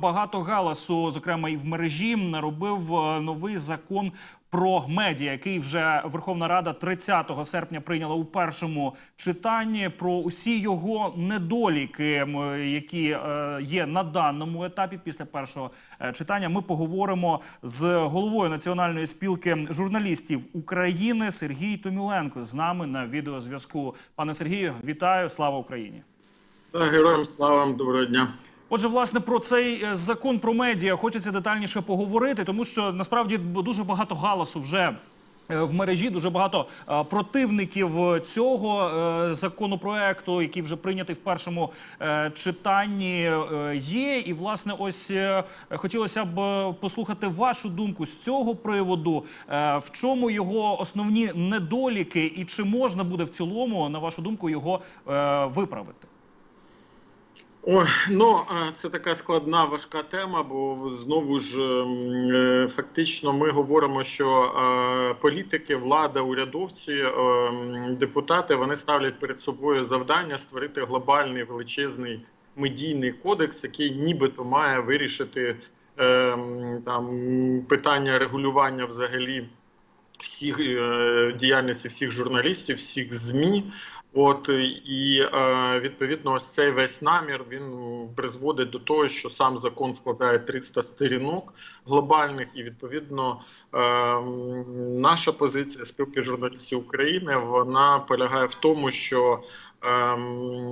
Багато галасу, зокрема і в мережі, наробив е, новий закон про медіа, який вже Верховна Рада 30 серпня прийняла у першому читанні. Про усі його недоліки, які е, є на даному етапі після першого е, читання. Ми поговоримо з головою національної спілки журналістів України Сергій Томіленко з нами на відеозв'язку. Пане Сергію, вітаю! Слава Україні! Героям слава, доброго дня. Отже, власне, про цей е, закон про медіа хочеться детальніше поговорити, тому що насправді дуже багато галасу вже. е, В мережі дуже багато е, противників цього законопроекту, який вже прийнятий в першому читанні, є. І власне, ось хотілося б послухати вашу думку з цього приводу. В чому його основні недоліки, і чи можна буде в цілому, на вашу думку, його виправити? Ой, ну е, це така складна важка тема, бо знову ж ем, е, фактично ми говоримо, що е, політики, влада, урядовці, депутати вони ставлять перед собою завдання створити глобальний величезний медійний кодекс, який нібито має вирішити там питання регулювання взагалі всіх діяльності всіх журналістів, всіх змі. От і е, відповідно, ось цей весь намір він призводить до того, що сам закон складає 300 сторінок глобальних, і відповідно е, наша позиція спілки журналістів України вона полягає в тому, що е,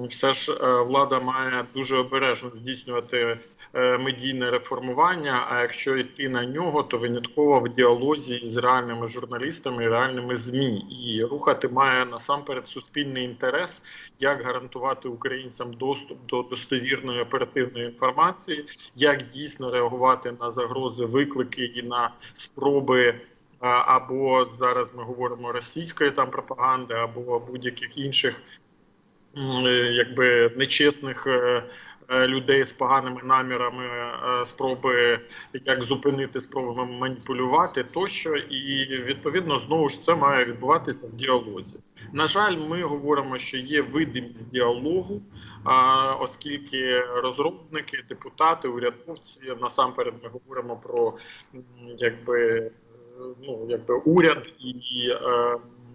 все ж е, влада має дуже обережно здійснювати медійне реформування. А якщо йти на нього, то винятково в діалозі з реальними журналістами, реальними змі, і рухати має насамперед суспільний інтерес, як гарантувати українцям доступ до достовірної оперативної інформації, як дійсно реагувати на загрози, виклики і на спроби. Або зараз ми говоримо російської там пропаганди, або будь-яких інших е, якби нечесних е, е, людей з поганими намірами, е, спроби як зупинити, спроби маніпулювати тощо, і відповідно знову ж це має відбуватися в діалозі. На жаль, ми говоримо, що є видимість діалогу, оскільки розробники, депутати, урядовці насамперед ми говоримо про якби е, ну якби уряд і.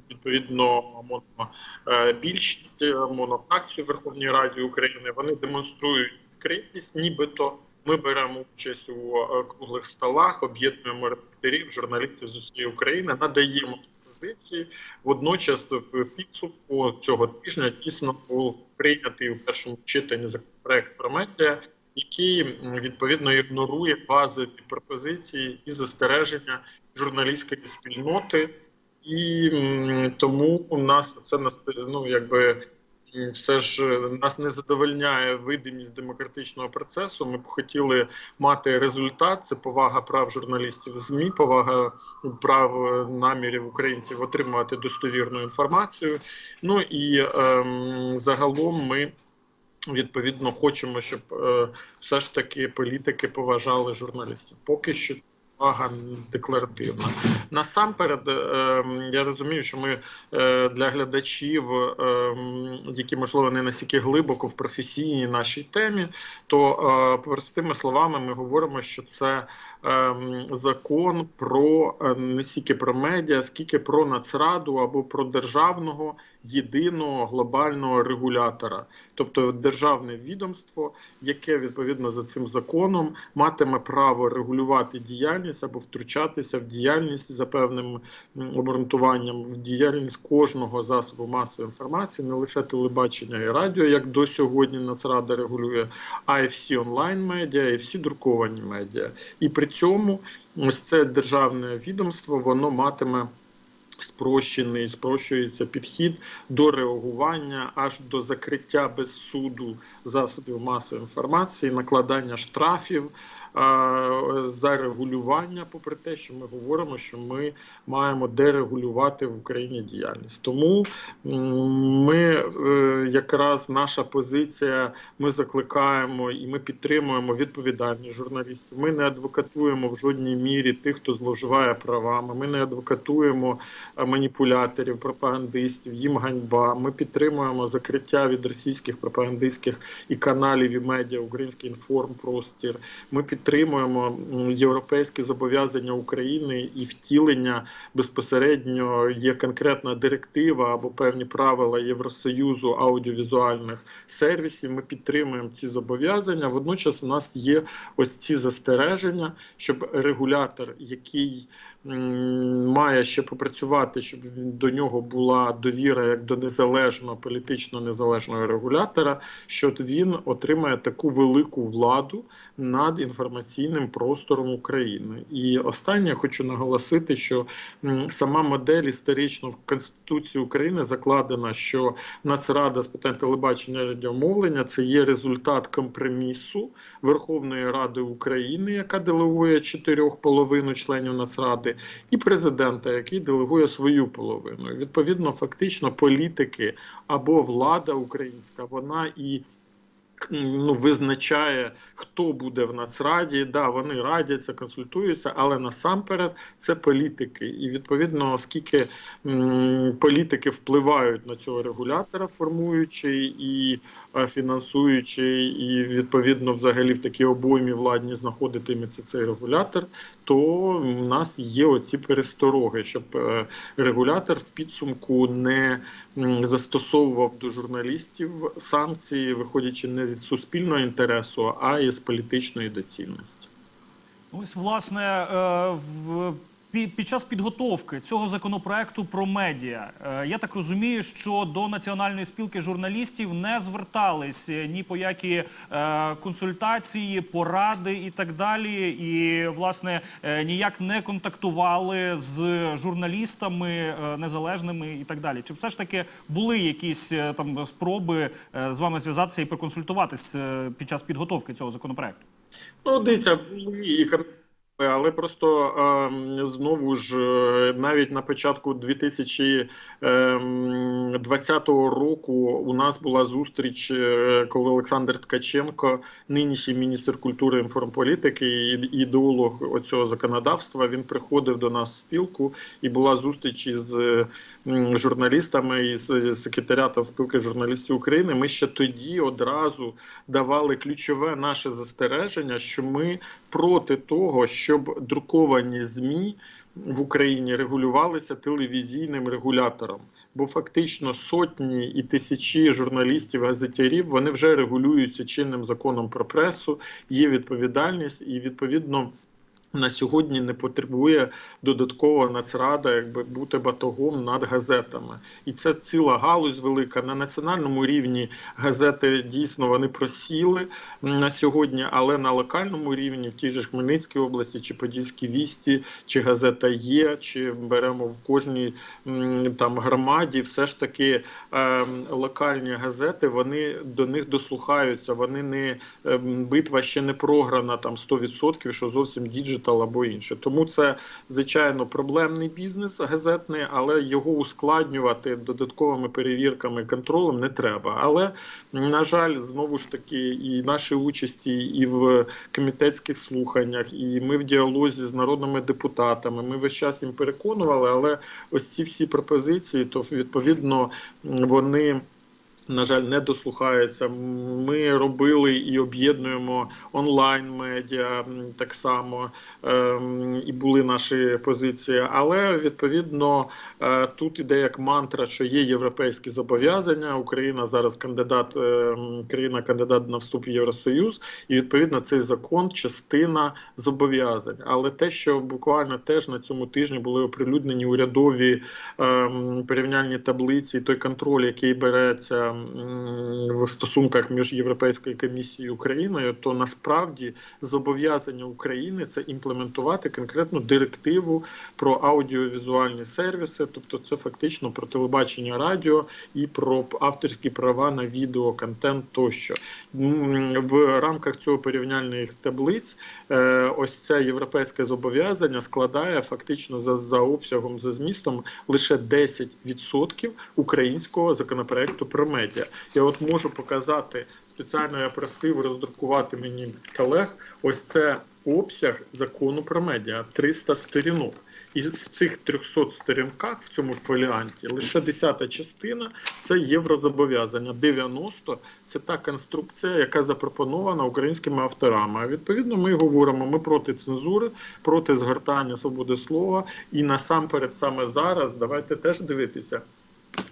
Відповідно, моно, е, е, Верховній Раді України вони демонструють відкритість, нібито ми беремо участь у е, круглих столах, об'єднуємо редакторів, журналістів з усієї України, надаємо позиції. Водночас, в підсумку цього тижня дійсно був прийнятий у першому читанні законопроект про медіа, який відповідно ігнорує базові пропозиції і застереження журналістської спільноти. І тому у нас це ну, якби все ж е, нас не задовольняє видимість демократичного процесу. Ми б хотіли мати результат. Це повага прав журналістів ЗМІ, повага прав е, намірів українців отримувати достовірну інформацію. Ну і ем, загалом ми. Відповідно, хочемо, щоб е, все ж таки політики поважали журналістів. Поки що це увага декларативна. Насамперед, ем, я розумію, що ми е, для глядачів, е, які можливо не настільки глибоко в професійній нашій темі, то е, простими словами ми говоримо, що це е, закон про е, не стільки про медіа, скільки про нацраду або про державного єдиного глобального регулятора, тобто державне відомство, яке відповідно за цим законом матиме право регулювати діяльність або втручатися в діяльність за певним обґрунтуванням в діяльність кожного засобу масової інформації, не лише телебачення і радіо, як до сьогодні Нацрада регулює, а й всі онлайн медіа, і всі друковані медіа. І при цьому ось це державне відомство воно матиме. Спрощений, спрощується підхід до реагування аж до закриття без суду засобів масової інформації, накладання штрафів, за регулювання, попри те, що ми говоримо, що ми маємо дерегулювати в Україні діяльність. Тому ми е, якраз наша позиція, ми закликаємо і ми підтримуємо відповідальність журналістів. Ми не адвокатуємо в жодній мірі тих, хто зловживає правами. Ми не адвокатуємо е, маніпуляторів, пропагандистів. Їм ганьба. Ми підтримуємо закриття від російських пропагандистських і каналів і медіа Український інформпростір. Ми підтримуємо європейські зобов'язання України і втілення безпосередньо є конкретна директива або певні правила Євросоюзу аудіовізуальних сервісів. Ми підтримуємо ці зобов'язання. Водночас у нас є ось ці застереження, щоб регулятор, який має ще попрацювати, щоб до нього була довіра як до незалежного політично незалежного регулятора, що він отримає таку велику владу над інформаційним простором України. І останнє хочу наголосити, що сама модель історично в Конституції України закладена, що Нацрада з питань телебачення радіомовлення це є результат компромісу Верховної Ради України, яка делегує чотирьох половину членів Нацради, і президента, який делегує свою половину. Відповідно, фактично, політики або влада українська, вона і ну, визначає, хто буде в Нацраді. Да, вони радяться, консультуються, але насамперед це політики. І відповідно, оскільки м, політики впливають на цього регулятора, формуючи і е, фінансуючи, і відповідно, взагалі в такій обоймі владні знаходитиметься цей регулятор, то в нас є оці перестороги, щоб е, регулятор в підсумку не м, застосовував до журналістів санкції, виходячи не з суспільного інтересу, а і з політичної доцільності. Ось, власне, е, під час підготовки цього законопроекту про медіа, е, я так розумію, що до Національної спілки журналістів не звертались е, ні по які е, консультації, поради і так далі. І, власне, ніяк не контактували з журналістами незалежними і так далі. Чи все ж таки були якісь там спроби з вами зв'язатися і проконсультуватись під час підготовки цього законопроекту? Ну, дивіться, але просто е, знову ж е, навіть на початку 2020 року у нас була зустріч, е, коли Олександр Ткаченко, нинішній міністр культури і інформполітики і ідеолог оцього законодавства, він приходив до нас в спілку і була зустріч із е, журналістами із секретаріатом спілки журналістів України. Ми ще тоді одразу давали ключове наше застереження, що ми проти того, щоб друковані ЗМІ в Україні регулювалися телевізійним регулятором. Бо фактично сотні і тисячі журналістів, газетярів вони вже регулюються чинним законом про пресу, є відповідальність, і відповідно на сьогодні не потребує додатково нацрада, якби бути батогом над газетами, і це ціла галузь велика на національному рівні. Газети дійсно вони просіли на сьогодні, але на локальному рівні, в тій же Хмельницькій області, чи Подільській вісті, чи газета є, чи беремо в кожній там громаді, все ж таки е, локальні газети вони до них дослухаються. Вони не е, битва ще не програна там 100%, що зовсім діджитал або інше. Тому це звичайно проблемний бізнес газетний, але його ускладнювати додатковими перевірками контролем не треба. Але на жаль, знову ж таки, і наші участі, і в комітетських слуханнях, і ми в діалозі з народними депутатами. Ми весь час їм переконували, але ось ці всі пропозиції, то відповідно вони. На жаль, не дослухаються. Ми робили і об'єднуємо онлайн медіа так само, ем, і були наші позиції. Але відповідно е, тут іде як мантра, що є європейські зобов'язання. Україна зараз кандидат, ем, країна кандидат на вступ в Євросоюз, і відповідно цей закон частина зобов'язань. Але те, що буквально теж на цьому тижні були оприлюднені урядові ем, порівняльні таблиці, той контроль, який береться в стосунках між Європейською комісією і Україною, то насправді зобов'язання України це імплементувати конкретну директиву про аудіовізуальні сервіси, тобто це фактично про телебачення радіо і про авторські права на відеоконтент тощо. В рамках цього порівняльних таблиць е, ось це європейське зобов'язання складає фактично за, за обсягом, за змістом лише 10% українського законопроекту про медіа. Я от можу показати спеціально. Я просив роздрукувати мені колег. Ось це обсяг закону про медіа 300 сторінок. І в цих 300 сторінках в цьому фоліанті лише десята частина це єврозобов'язання. 90 це та конструкція, яка запропонована українськими авторами. А відповідно, ми говоримо: ми проти цензури, проти згортання свободи слова. І насамперед, саме зараз, давайте теж дивитися.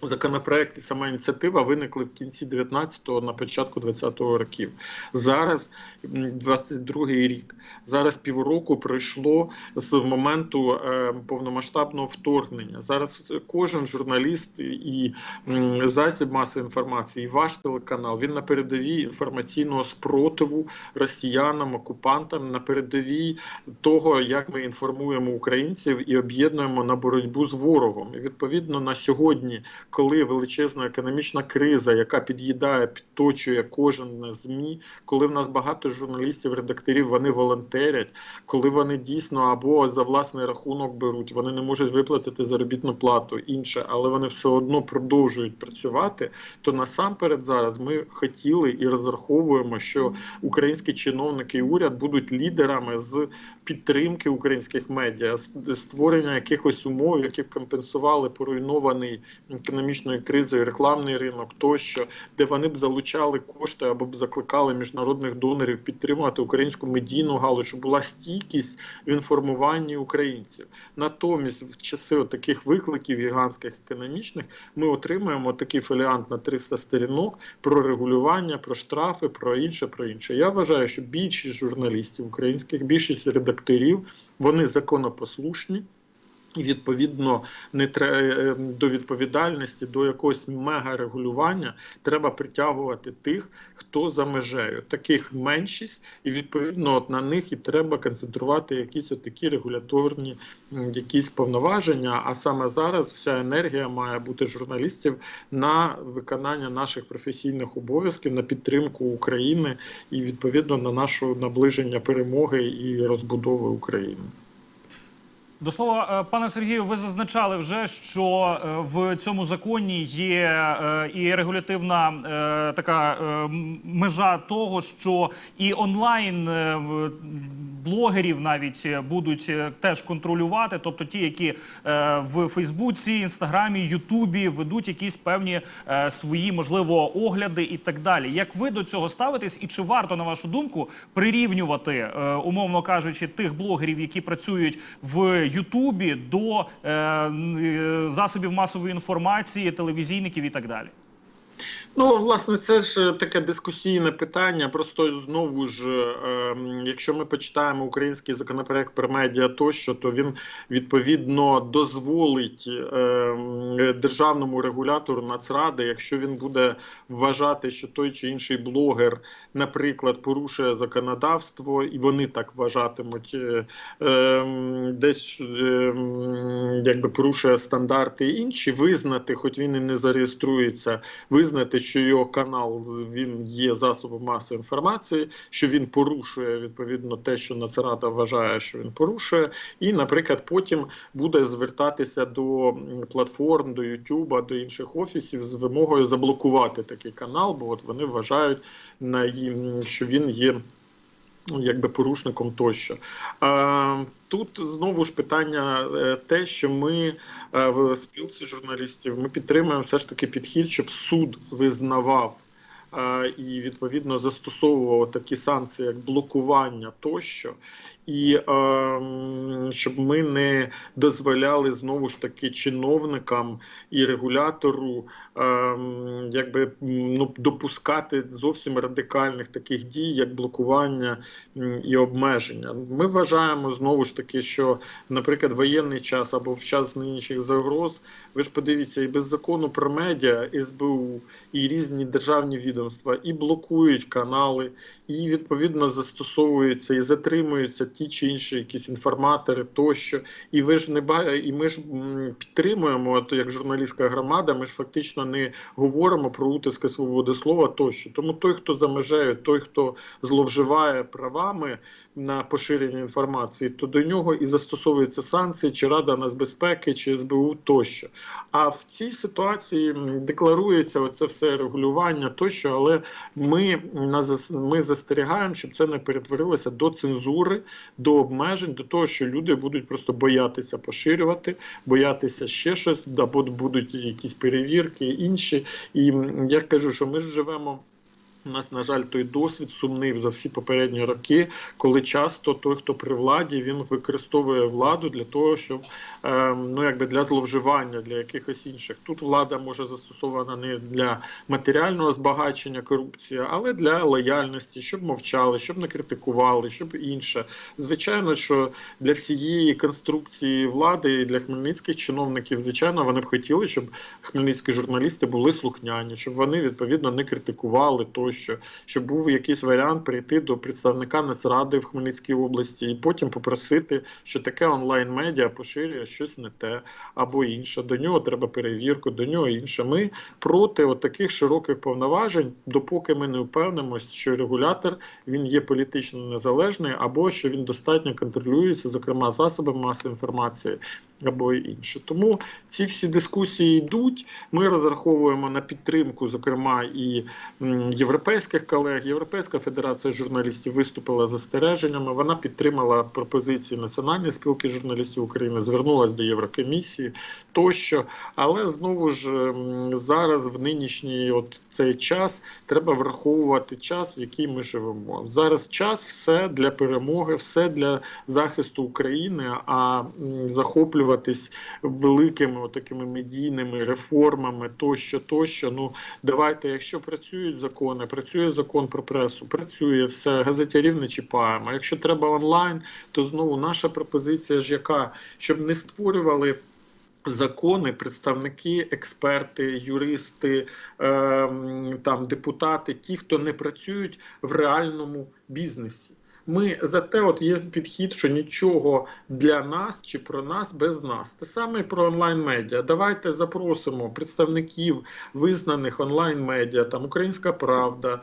Законопроект і сама ініціатива виникли в кінці 19-го, на початку 20-го років. Зараз м, 22-й рік. Зараз півроку пройшло з моменту е, повномасштабного вторгнення. Зараз кожен журналіст і засіб масової інформації, і ваш телеканал, він на передовій інформаційного спротиву росіянам, окупантам, на передовій того, як ми інформуємо українців і об'єднуємо на боротьбу з ворогом. І відповідно на сьогодні коли величезна економічна криза, яка під'їдає, підточує кожен змі, коли в нас багато журналістів, редакторів, вони волонтерять, коли вони дійсно або за власний рахунок беруть, вони не можуть виплатити заробітну плату інше, але вони все одно продовжують працювати. То насамперед зараз ми хотіли і розраховуємо, що українські чиновники і уряд будуть лідерами з підтримки українських медіа, створення якихось умов, які б компенсували поруйнований економічною кризою рекламний ринок тощо, де вони б залучали кошти або б закликали міжнародних донорів підтримувати українську медійну галузь, була стійкість в інформуванні українців. Натомість, в часи таких викликів гігантських економічних, ми отримуємо такий фоліант на 300 сторінок про регулювання, про штрафи, про інше, про інше. Я вважаю, що більшість журналістів українських, більшість редакторів, вони законопослушні. І відповідно не тре- до відповідальності, до якогось мегарегулювання треба притягувати тих, хто за межею. Таких меншість, і відповідно от на них і треба концентрувати якісь такі регуляторні якісь повноваження. А саме зараз вся енергія має бути журналістів на виконання наших професійних обов'язків, на підтримку України і відповідно на нашу наближення перемоги і розбудови України. До слова, е, пане Сергію, ви зазначали вже, що е, в цьому законі є е, і регулятивна така межа того, що і онлайн блогерів навіть будуть теж контролювати, тобто ті, які в Фейсбуці, Інстаграмі, Ютубі ведуть якісь певні свої, можливо, огляди і так далі. Як ви до цього ставитесь, і чи варто, на вашу думку, прирівнювати, умовно кажучи, тих блогерів, які працюють в Ютубі, до е, е, засобів масової інформації, телевізійників і так далі? Ну, власне, це ж таке дискусійне питання. Просто знову ж, е, ем, якщо ми почитаємо український законопроект про медіа тощо, то він відповідно дозволить ем, державному регулятору Нацради, якщо він буде вважати, що той чи інший блогер, наприклад, порушує законодавство, і вони так вважатимуть, е, ем, десь ем, якби порушує стандарти інші, визнати, хоч він і не зареєструється, визнати, що його канал він є засобом масової інформації, що він порушує відповідно те, що Нацрада вважає, що він порушує, і, наприклад, потім буде звертатися до платформ, до Ютуба, до інших офісів з вимогою заблокувати такий канал, бо от вони вважають, на що він є. Ну, Якби порушником тощо. Е, Тут знову ж питання е, те, що ми е, в спілці журналістів ми підтримуємо все ж таки підхід, щоб суд визнавав е, і відповідно застосовував такі санкції, як блокування тощо. І ем, щоб ми не дозволяли знову ж таки чиновникам і регулятору якби ну, допускати зовсім радикальних таких дій, як блокування і обмеження. Ми вважаємо знову ж таки, що, наприклад, воєнний час або в час нинішніх загроз, ви ж подивіться, і без закону про медіа, СБУ, і різні державні відомства і блокують канали, і відповідно застосовуються і затримуються ті чи інші якісь інформатори тощо. І ви ж не ба... і ми ж підтримуємо, от як журналістська громада, ми ж фактично не говоримо про утиски свободи слова тощо. Тому той, хто за межею, той, хто зловживає правами на поширення інформації, то до нього і застосовуються санкції, чи Рада нацбезпеки, чи СБУ тощо. А в цій ситуації декларується оце все регулювання тощо, але ми, ми застерігаємо, щоб це не перетворилося до цензури, до обмежень, до того, що люди будуть просто боятися поширювати, боятися ще щось, або будуть якісь перевірки інші. І я кажу, що ми ж живемо. У нас, на жаль, той досвід сумний за всі попередні роки, коли часто той, хто при владі, він використовує владу для того, щоб ем, ну якби для зловживання, для якихось інших. Тут влада може застосована не для матеріального збагачення корупції, але для лояльності, щоб мовчали, щоб не критикували, щоб інше. Звичайно, що для всієї конструкції влади і для хмельницьких чиновників, звичайно, вони б хотіли, щоб хмельницькі журналісти були слухняні, щоб вони відповідно не критикували тощо, щоб був якийсь варіант прийти до представника Нацради в Хмельницькій області і потім попросити, що таке онлайн-медіа поширює щось не те або інше. До нього треба перевірку, до нього інше. Ми проти от таких широких повноважень, допоки ми не впевнимося, що регулятор він є політично незалежний, або що він достатньо контролюється, зокрема засобами масової інформації або інше. Тому ці всі дискусії йдуть. Ми розраховуємо на підтримку, зокрема, і м, європейських колег. Європейська федерація журналістів виступила застереженнями. Вона підтримала пропозиції Національної спілки журналістів України, звернулася до Єврокомісії тощо. Але знову ж зараз, в нинішній от цей час, треба враховувати час, в який ми живемо. Зараз час все для перемоги, все для захисту України, а захоплюватись великими такими медійними реформами тощо, тощо. Ну давайте, якщо працюють закони, працює закон про пресу, працює все, газетярів не чіпаємо. Якщо треба онлайн, то знову наша пропозиція ж яка, щоб не створювали. Закони, представники, експерти, юристи, ем, там депутати, ті, хто не працюють в реальному бізнесі. Ми за те, от є підхід, що нічого для нас чи про нас без нас. Те саме про онлайн-медіа. Давайте запросимо представників визнаних онлайн-медіа, там Українська Правда,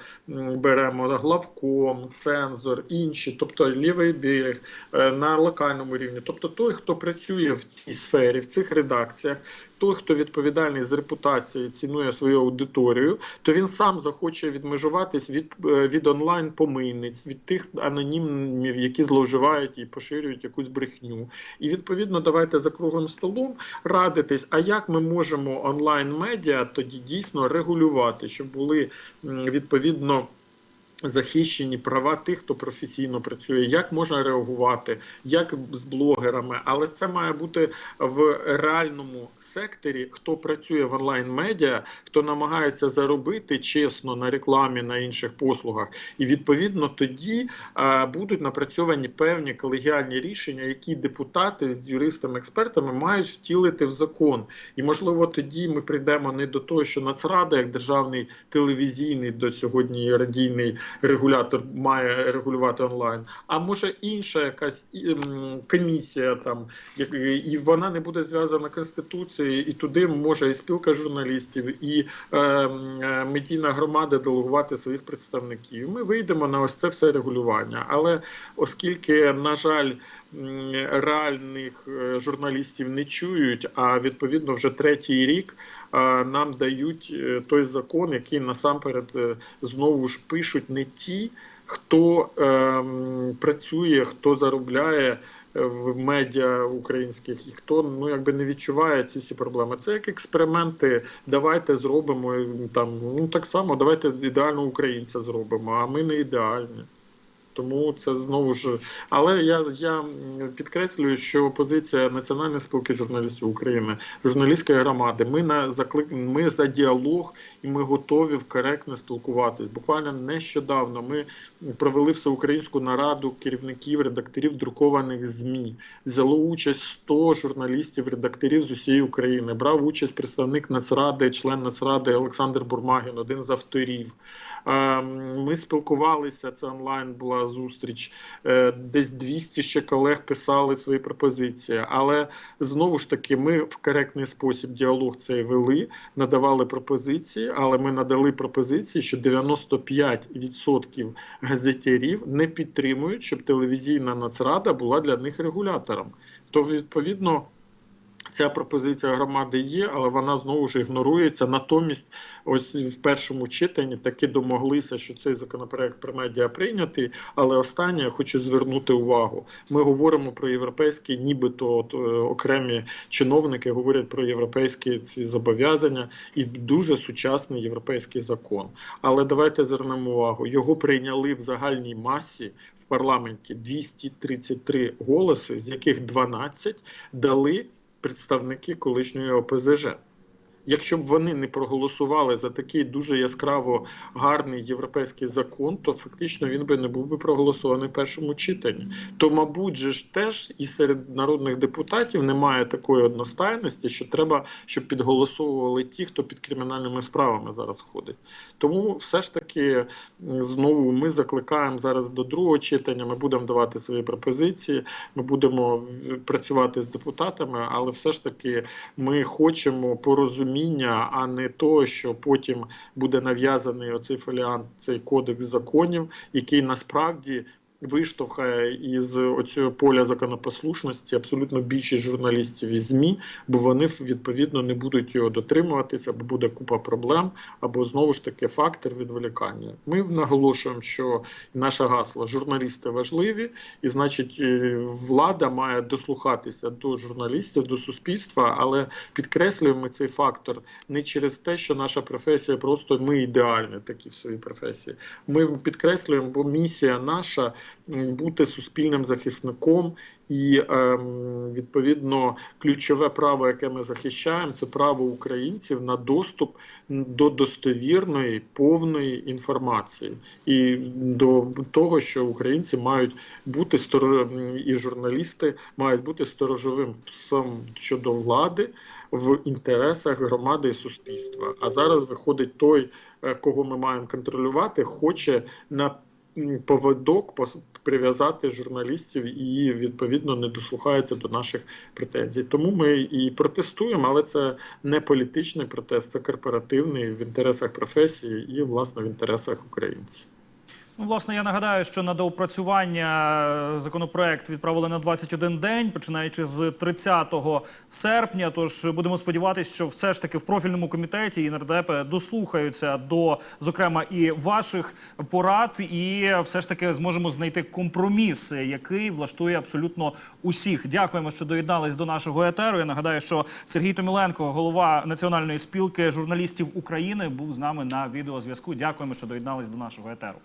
беремо главком, цензор, інші, тобто лівий берег е, на локальному рівні. Тобто той, хто працює в цій сфері, в цих редакціях, той, хто відповідальний з репутацією, цінує свою аудиторію, то він сам захоче відмежуватись від, е, від онлайн помийниць, від тих анонімів, які зловживають і поширюють якусь брехню. І відповідно, давайте за круглим столом радитись, а як ми можемо онлайн-медіа тоді дійсно регулювати, щоб були відповідно. Захищені права тих, хто професійно працює, як можна реагувати, як з блогерами, але це має бути в реальному секторі, хто працює в онлайн-медіа, хто намагається заробити чесно на рекламі на інших послугах, і відповідно тоді а, будуть напрацьовані певні колегіальні рішення, які депутати з юристами-експертами мають втілити в закон. І можливо тоді ми прийдемо не до того, що Нацрада, як державний телевізійний до сьогодні радійний регулятор має регулювати онлайн, а може інша якась комісія там, і вона не буде зв'язана конституцією, і туди може і спілка журналістів, і е, е, медійна громада делегувати своїх представників. Ми вийдемо на ось це все регулювання. Але оскільки, на жаль, реальних е, журналістів не чують, а відповідно вже третій рік нам дають е, той закон, який насамперед е, знову ж пишуть не ті хто ем, працює, хто заробляє в медіа українських, і хто ну якби не відчуває ці всі проблеми. Це як експерименти. Давайте зробимо е, там. Ну так само, давайте ідеального українця зробимо, а ми не ідеальні. Тому це знову ж. Але я, я підкреслюю, що позиція Національної спілки журналістів України, журналістської громади, ми на заклик, ми за діалог і ми готові коректно спілкуватись. Буквально нещодавно ми провели всеукраїнську нараду керівників, редакторів друкованих ЗМІ. Взяло участь 100 журналістів, редакторів з усієї України. Брав участь представник Нацради, член Нацради Олександр Бурмагін, один з авторів. Ми спілкувалися. Це онлайн була зустріч. Е, Десь 200 ще колег писали свої пропозиції. Але знову ж таки, ми в коректний спосіб діалог цей вели, надавали пропозиції, але ми надали пропозиції, що 95% газетярів не підтримують, щоб телевізійна нацрада була для них регулятором. То відповідно. Ця пропозиція громади є, але вона знову ж ігнорується. Натомість, ось в першому читанні таки домоглися, що цей законопроект про медіа прийнятий. Але останнє я хочу звернути увагу. Ми говоримо про європейські, нібито от, е, окремі чиновники говорять про європейські ці зобов'язання і дуже сучасний європейський закон. Але давайте звернемо увагу. Його прийняли в загальній масі. В парламенті 233 голоси, з яких 12 дали представники колишньої ОПЗЖ. Якщо б вони не проголосували за такий дуже яскраво гарний європейський закон, то фактично він би не був би проголосований в першому читанні. То, мабуть, же ж теж і серед народних депутатів немає такої одностайності, що треба, щоб підголосовували ті, хто під кримінальними справами зараз ходить. Тому все ж таки знову ми закликаємо зараз до другого читання. Ми будемо давати свої пропозиції, ми будемо працювати з депутатами, але все ж таки ми хочемо порозуміння, а не то, що потім буде нав'язаний оцей фоліант, цей кодекс законів, який насправді. Виштовхає із оцього поля законопослушності абсолютно більшість журналістів і ЗМІ, бо вони відповідно не будуть його дотримуватися, або буде купа проблем, або знову ж таки фактор відволікання. Ми наголошуємо, що наше гасло журналісти важливі, і значить, е, влада має дослухатися до журналістів, до суспільства, але підкреслюємо цей фактор не через те, що наша професія просто ми ідеальні такі в своїй професії. Ми підкреслюємо, бо місія наша бути суспільним захисником. І ем, відповідно ключове право, яке ми захищаємо, це право українців на доступ до достовірної повної інформації, і до того, що українці мають бути і журналісти мають бути сторожовим псом щодо влади в інтересах громади і суспільства. А зараз виходить той, е, кого ми маємо контролювати, хоче на поводок прив'язати журналістів і відповідно не дослухається до наших претензій. Тому ми і протестуємо, але це не політичний протест, це корпоративний в інтересах професії і власне в інтересах українців. Ну, власне, я нагадаю, що на доопрацювання законопроект відправили на 21 день, починаючи з 30 серпня. Тож будемо сподіватися, що все ж таки в профільному комітеті і нардепи дослухаються до, зокрема, і ваших порад, і все ж таки зможемо знайти компроміс, який влаштує абсолютно усіх. Дякуємо, що доєднались до нашого етеру. Я нагадаю, що Сергій Томіленко, голова Національної спілки журналістів України, був з нами на відеозв'язку. Дякуємо, що доєднались до нашого етеру.